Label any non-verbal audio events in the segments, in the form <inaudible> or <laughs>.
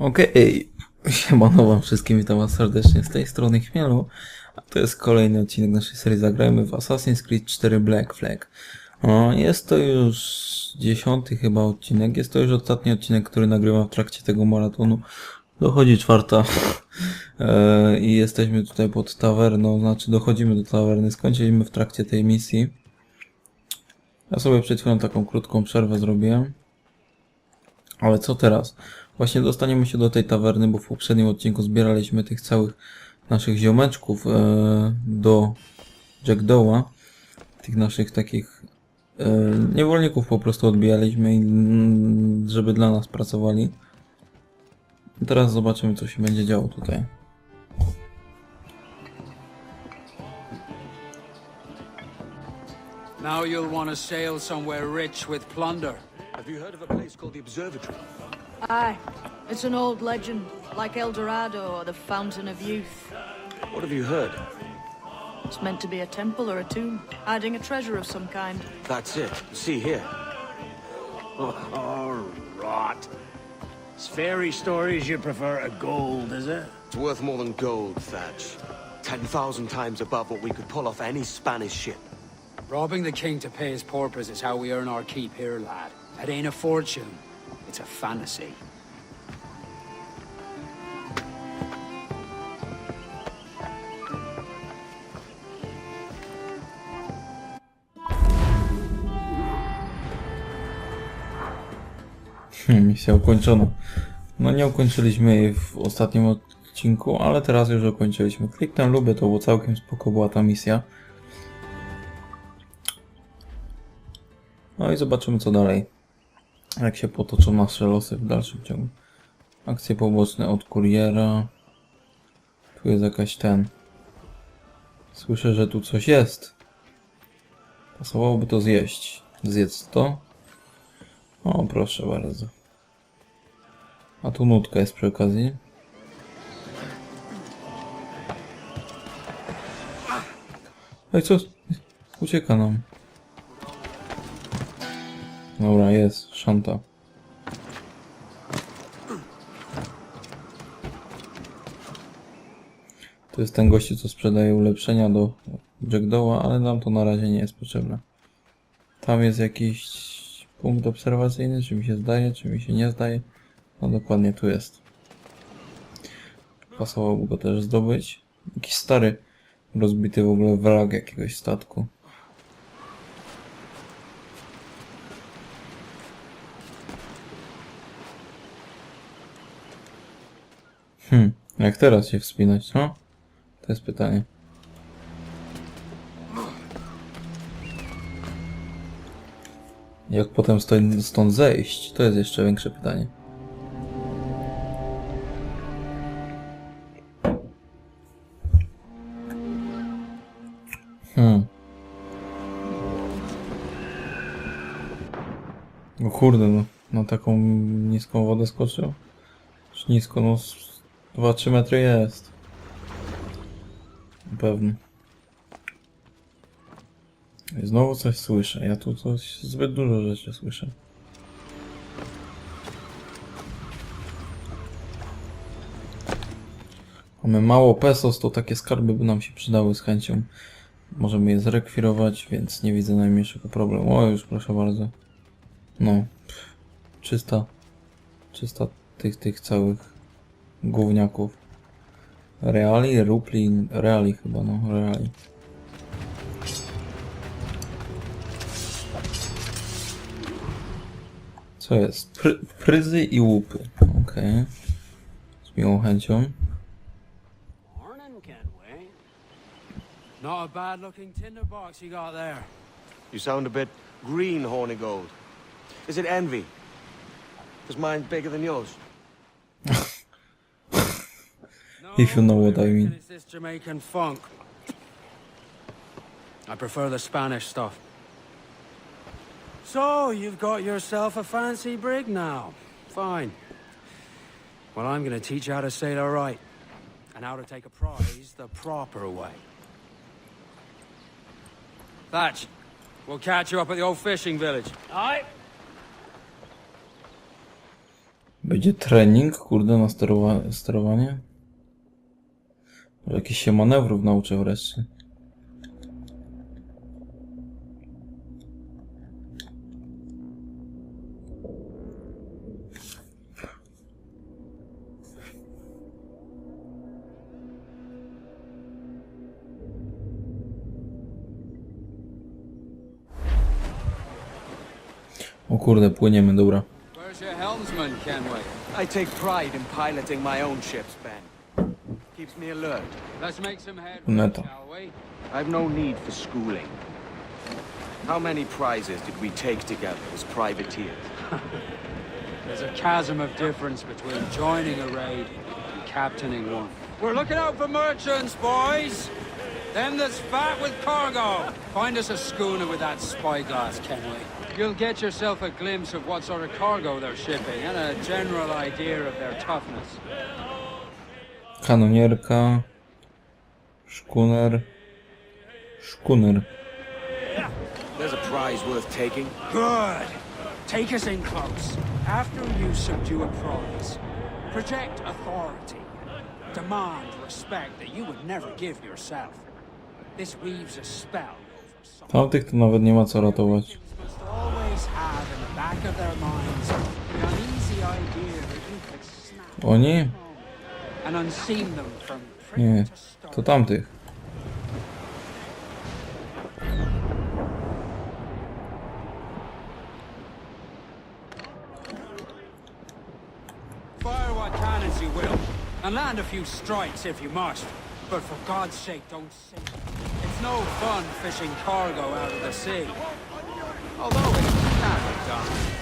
Okej, <laughs> siemano wam wszystkim, witam was serdecznie z tej strony Chmielu, a to jest kolejny odcinek naszej serii Zagrajmy w Assassin's Creed 4 Black Flag. O, jest to już dziesiąty chyba odcinek, jest to już ostatni odcinek, który nagrywam w trakcie tego maratonu. Dochodzi czwarta <laughs> e, i jesteśmy tutaj pod tawerną, znaczy dochodzimy do tawerny, skończyliśmy w trakcie tej misji. Ja sobie przed chwilą taką krótką przerwę zrobiłem. Ale co teraz? Właśnie dostaniemy się do tej tawerny, bo w poprzednim odcinku zbieraliśmy tych całych naszych ziomeczków e, do Jackdawa. Tych naszych takich e, niewolników po prostu odbijaliśmy, i, mm, żeby dla nas pracowali. I teraz zobaczymy, co się będzie działo tutaj. Now you'll want to sail somewhere rich with plunder. Have you heard of a place called the Observatory? Aye, it's an old legend, like El Dorado or the Fountain of Youth. What have you heard? It's meant to be a temple or a tomb, hiding a treasure of some kind. That's it. See here. <laughs> Oh, rot. It's fairy stories you prefer to gold, is it? It's worth more than gold, Thatch. Ten thousand times above what we could pull off any Spanish ship. Robbing the king to pay his porpoise is how we earn our keep here, lad. It ain't a fortune. It's a fantasy. Hmm, misja ukończona. No nie ukończyliśmy jej w ostatnim odcinku, ale teraz już ukończyliśmy. Kliknę lubię to, bo całkiem spoko była ta misja. No i zobaczymy co dalej. Jak się potoczą nasze losy w dalszym ciągu. Akcje poboczne od kuriera. Tu jest jakaś ten. Słyszę, że tu coś jest. Pasowałoby to zjeść. Zjedz to. O, proszę bardzo. A tu nutka jest przy okazji. Ej, co? Ucieka nam. Dobra, jest. Szanta. To jest ten gościu, co sprzedaje ulepszenia do Jackdawa, ale nam to na razie nie jest potrzebne. Tam jest jakiś punkt obserwacyjny, czy mi się zdaje, czy mi się nie zdaje. No dokładnie tu jest. Pasowałoby go też zdobyć. Jakiś stary, rozbity w ogóle wrak jakiegoś statku. Hmm, jak teraz się wspinać, co? To jest pytanie. Jak potem stąd, zejść? To jest jeszcze większe pytanie. Hmm. O kurde, no, na taką niską wodę skoczył? Czy nisko, no 2-3 metry jest. Pewno. I Znowu coś słyszę. Ja tu coś zbyt dużo rzeczy słyszę. Mamy mało pesos, to takie skarby by nam się przydały z chęcią. Możemy je zrekwirować, więc nie widzę najmniejszego problemu. O, już proszę bardzo. No. 300. 300 tych, tych całych gówniaków. Reali, rupli, reali chyba, no, reali. Co jest? Pry, pryzy i łupy. Okej. Z miłą chęcią. Not a bad looking tinderbox you got there. You sound a bit green, horny gold. Is it envy? Is mine bigger than yours? <laughs> If you know what I mean. This Jamaican funk. I prefer the Spanish stuff. So, you've got yourself a fancy brig now. Fine. Well, I'm going to teach you how to sail all right. And how to take a prize the proper way. Thatch, we'll catch you up at the old fishing village. Aye. Będzie trening, kurde, na sterowa- sterowanie. Może Jakieś się manewrów nauczę wreszcie. O kurde, płyniemy, dobra. Where's your helmsman, Kenway? I take pride in piloting my. Keeps me alert. Let's make some headway, shall we? I've no need for schooling. How many prizes did we take together as privateers? <laughs> There's a chasm of difference between joining a raid and captaining one. We're looking out for merchants, boys! Them that's fat with cargo! Find us a schooner with that spyglass, Kenway. You'll get yourself a glimpse of what sort of cargo they're shipping and a general idea of their toughness. Kanonierka. Szkuner. Szkuner. There's a prize worth taking. Good. Take us in close. After you subdue a prize, project authority. Demand respect that you would never give yourself. This weaves a spell. Tamtych to nawet nie ma co ratować. Oni? And unseam them from Nie, prick to stone. tamtych. Fire what cannons you will, and land a few strikes if you must. But for God's sake, don't sink. It's no fun fishing cargo out of the sea. Although it can be done.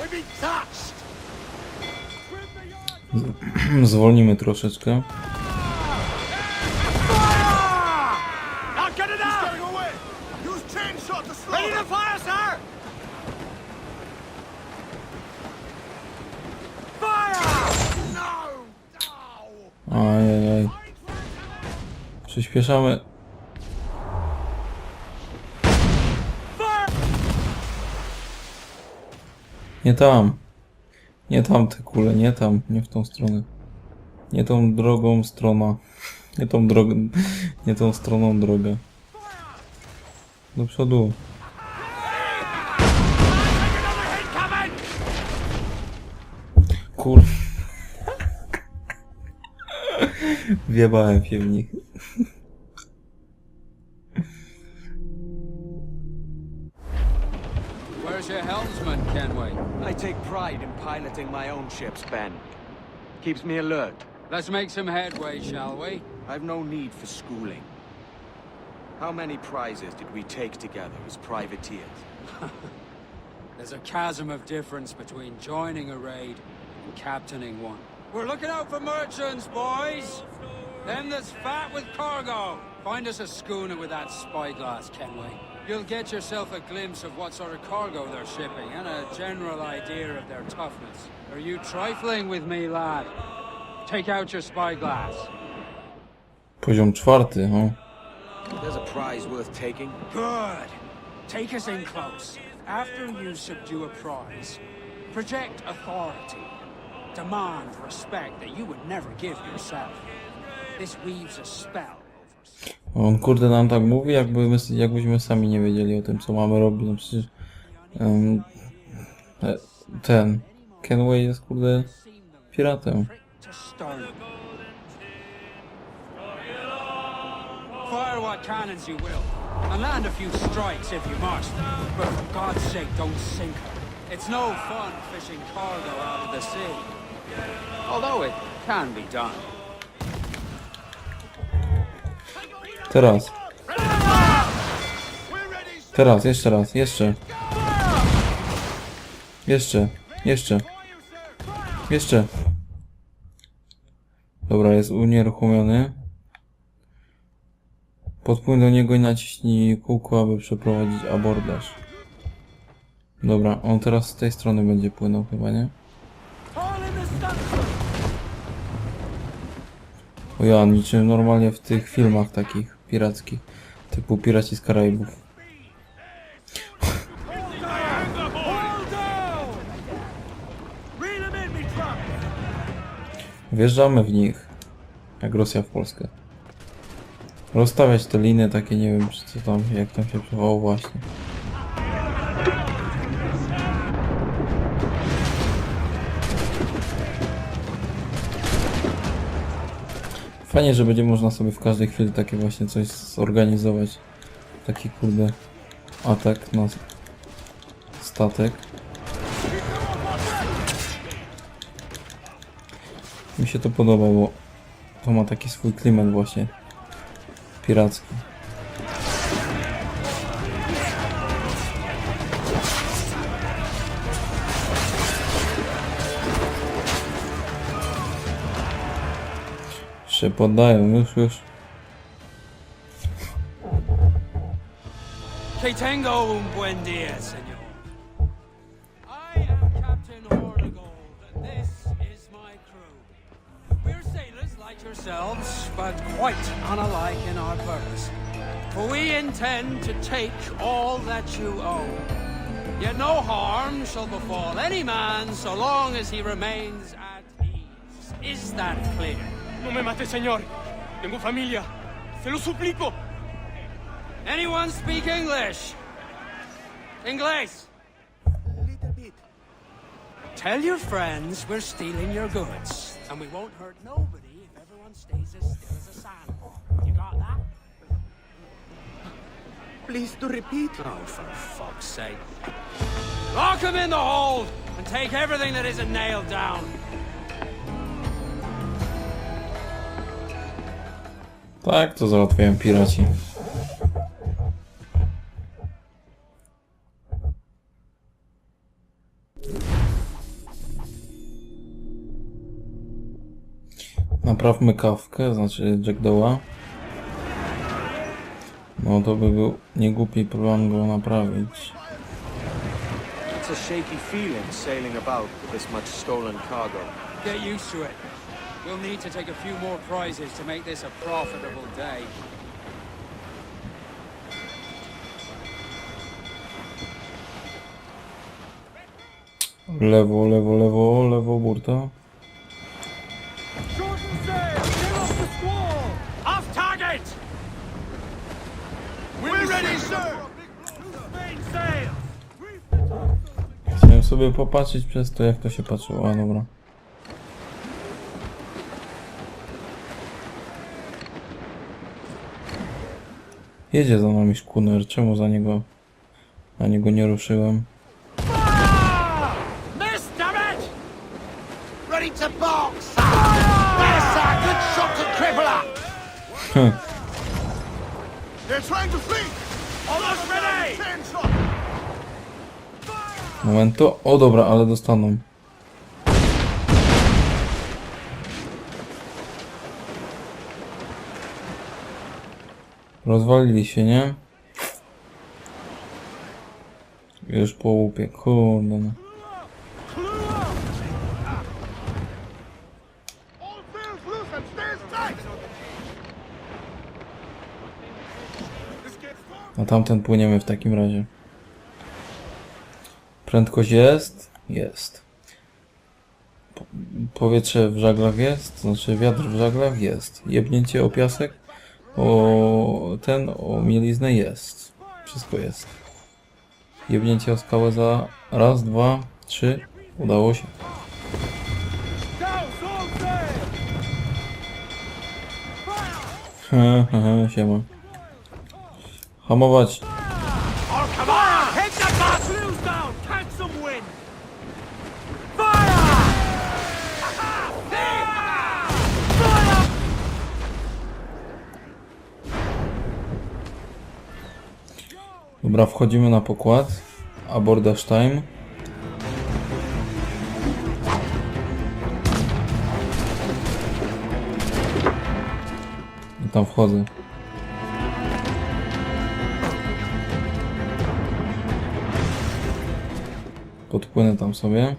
Zwolnimy troszeczkę. I'll <clears throat> No! No! Ajajaj. Przyspieszamy. Nie tam. Nie tam te kule, nie tam, nie w tą stronę. Nie tą drogą strona. Nie tą drogą, nie tą stroną drogę. Do przodu. Kur... <laughs> Wjebałem się w nich. Where's your helmsman, Kenway? I take pride in piloting my own ships, Ben. Keeps me alert. Let's make some headway, shall we? I've no need for schooling. How many prizes did we take together as privateers? <laughs> There's a chasm of difference between joining a raid and captaining one. We're looking out for merchants, boys! Them that's fat with cargo! Find us a schooner with that spyglass, Kenway. You'll get yourself a glimpse of what sort of cargo they're shipping and a general idea of their toughness. Are you trifling with me, lad? Take out your spyglass. Poziom czwarty, o. There's a prize worth taking. Good. Take us in close. After you subdue a prize, project authority. Demand respect that you would never give yourself. This weaves a spell over On kurde nam tak mówi, jakby my, jakbyśmy sami nie wiedzieli o tym, co mamy robić. No przecież e, ten Kenway jest kurde piratem. It's no fun fishing cargo out of the sea. Although it can be done. Teraz. Teraz, jeszcze raz, jeszcze. Jeszcze, jeszcze. Jeszcze. Dobra, jest unieruchomiony. Podpłyń do niego i naciśnij kółko, aby przeprowadzić abordaż. Dobra, on teraz z tej strony będzie płynął chyba, nie? O ja, niczym normalnie w tych filmach takich piracki, typu Piraci z Karaibów. Wjeżdżamy w nich, jak Rosja w Polskę. Rozstawiać te liny takie, nie wiem, czy co tam, jak tam się przechował właśnie. Fajnie, że będzie można sobie w każdej chwili takie właśnie coś zorganizować. Taki kurde atak na statek. Mi się to podoba, bo to ma taki swój klimat właśnie piracki. Się poddają, już, już. Que tengo un buen dia, senor. I am Captain Hornigold, this is my crew. We're sailors like yourselves, but quite unlike in our purpose. For we intend to take all that you own. Yet no harm shall befall any man so long as he remains at ease. Is that clear? No me mate, señor. Tengo familia. Se lo suplico. Anyone speak English? English? Little bit. Tell your friends we're stealing your goods, and we won't hurt nobody if everyone stays as still as a sandal. You got that? Please to repeat. Oh, for fuck's sake. Lock him in the hold and take everything that isn't nailed down. Tak, to załatwiają piraci. Naprawmy kawkę, znaczy Jack Doła. No to by był niegłupi plan go naprawić. It's a shaky feeling sailing about with this much stolen cargo. Get used to it. We'll need to take a few more prizes to make this a profitable day. Lewo, lewo, lewo, lewo burta. Shorten sail. Get off the squall. Off target. We're ready, sir. Main sail. Chciałem sobie popatrzeć przez to, jak to się patrzyło. A, dobra. Jedzie za nami szkuner. Czemu za niego... Na niego nie ruszyłem? It! Ready to box! Yes, sir! Good <laughs> shot to crippler! They're trying to flee! Almost ready. Ten shot! Momento. O dobra, ale dostaną. Rozwalili się, nie? Już po łupie, kurde no. Na tamten płyniemy w takim razie. Prędkość jest? Jest. Po- Powietrze w żaglach jest? Znaczy wiatr w żaglach jest. Jebnięcie o piasek? O ten, o mieliznę jest. Wszystko jest. Jebnięcie o skałę za raz, dwa, trzy. Udało się. He, siema. Hamować. Dobra, wchodzimy na pokład. Abordaż time. I tam wchodzę. Podpłynę tam sobie.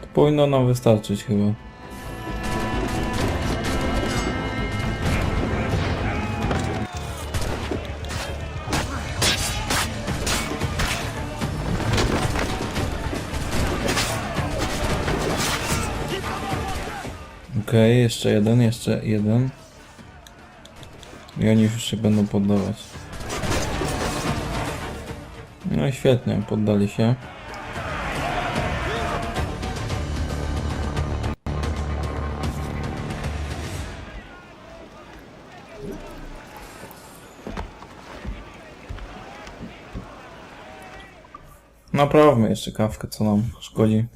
To powinno nam wystarczyć chyba. Okej, jeszcze jeden, jeszcze jeden. I oni już się będą poddawać. No i świetnie, poddali się. Naprawmy jeszcze kawkę, co nam szkodzi.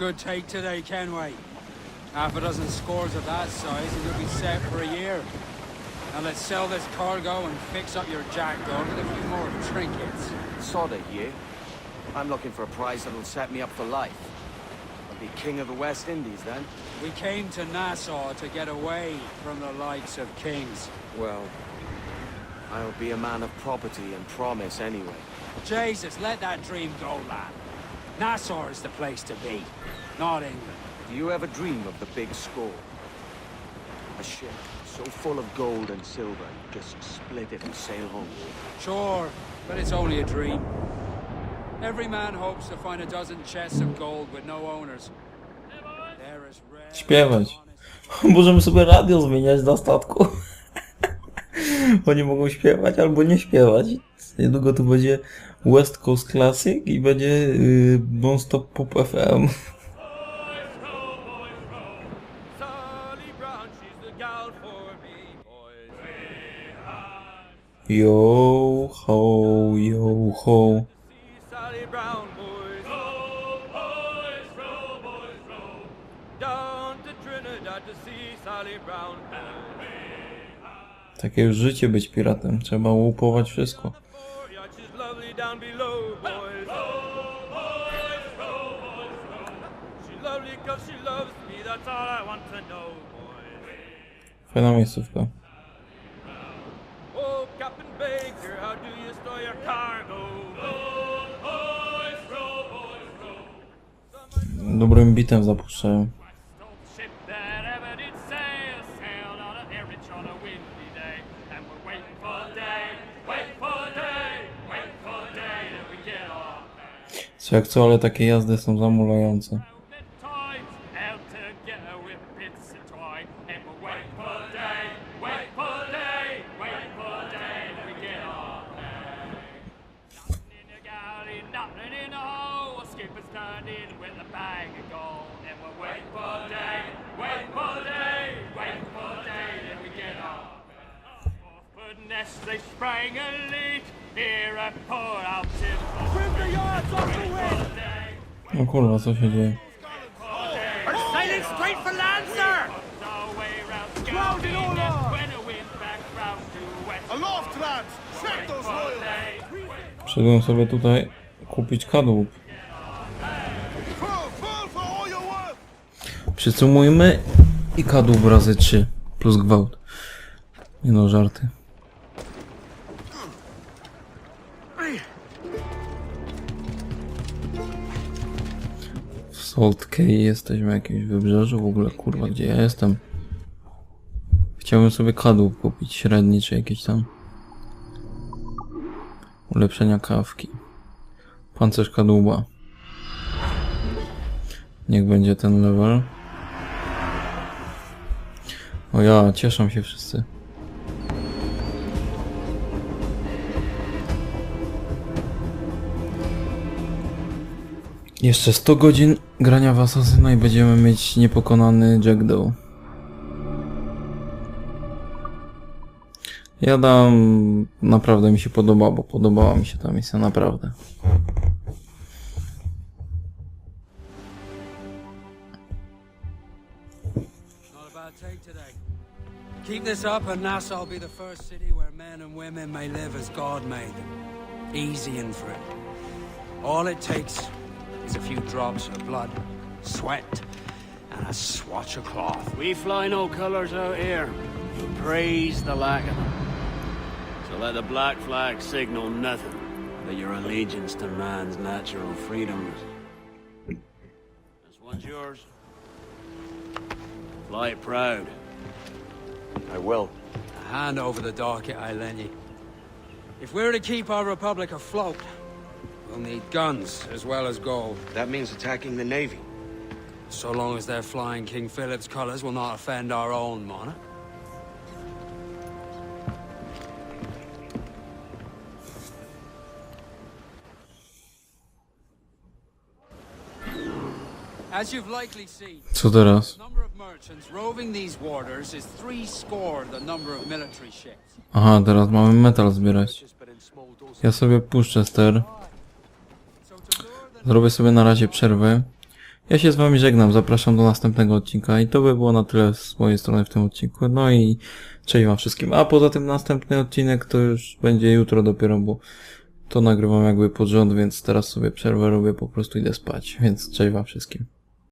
Good take today, can Kenway. Half a dozen scores of that size and you'll be set for a year. Now let's sell this cargo and fix up your jack gun with a few more trinkets. Sod it, yeah? I'm looking for a prize that'll set me up for life. I'll be king of the West Indies then. We came to Nassau to get away from the likes of kings. Well, I'll be a man of property and promise anyway. Jesus, let that dream go, lad. Nassau is the place to be, not England. Do you ever dream of the big score? A ship so full of gold and silver, just split it and sail home. Sure, but it's only a dream. Every man hopes to find a dozen chests of gold with no owners. They're rare Śpiewać. <laughs> Możemy sobie radio zmieniać na statku. Oni mogą śpiewać albo nie śpiewać. Niedługo tu będzie West Coast Classic i będzie yy, Non-Stop Pop FM. Yo ho, yo ho. Takie już życie być piratem. Trzeba łupować wszystko. Oh, yeah, she's lovely down day till we get off. Off for nest they sprang a leak, here I pour Aloft, lads! Check those royals! Przyszedłem sobie tutaj kupić kadłub. Przysumujmy i kadłub razy 3 plus gwałt. Nie no, żarty. Salt Cay jesteśmy jakimś wybrzeżu w ogóle, kurwa, gdzie ja jestem? Chciałbym sobie kadłub kupić, średni czy jakiś tam. Ulepszenia kawki. Pancerz kadłuba. Niech będzie ten level. O ja, cieszą się wszyscy. Jeszcze 100 godzin grania w Assassina i będziemy mieć niepokonany Jackdaw. Ja dam... Naprawdę mi się podoba, bo podobała mi się ta misja, naprawdę. Keep this up and Nassau will be the first city where men and women may live as God made them. Easy and free. All it takes is a few drops of blood, sweat, and a swatch of cloth. We fly no colours out here. Praise the lack of them. So let the black flag signal nothing but your allegiance to man's natural freedoms. This one's yours. Fly it proud. I will. Hand over the docket, I lend you. If we're to keep our republic afloat, We'll need guns as well as gold. That means attacking the Navy. So long as they're flying King Philip's colours will not offend our own monarch. As you've likely seen, Co teraz? the number of merchants roving these waters is three score the number of military ships. Aha, teraz mamy metal zbierać. Just but in small. Ja sobie puszczę ster. Zrobię sobie na razie przerwę. Ja się z wami żegnam, zapraszam do następnego odcinka i to by było na tyle z mojej strony w tym odcinku. No i cześć wam wszystkim. A poza tym następny odcinek to już będzie jutro dopiero, bo to nagrywam jakby pod rząd, więc teraz sobie przerwę robię, po prostu idę spać. Więc cześć wam wszystkim.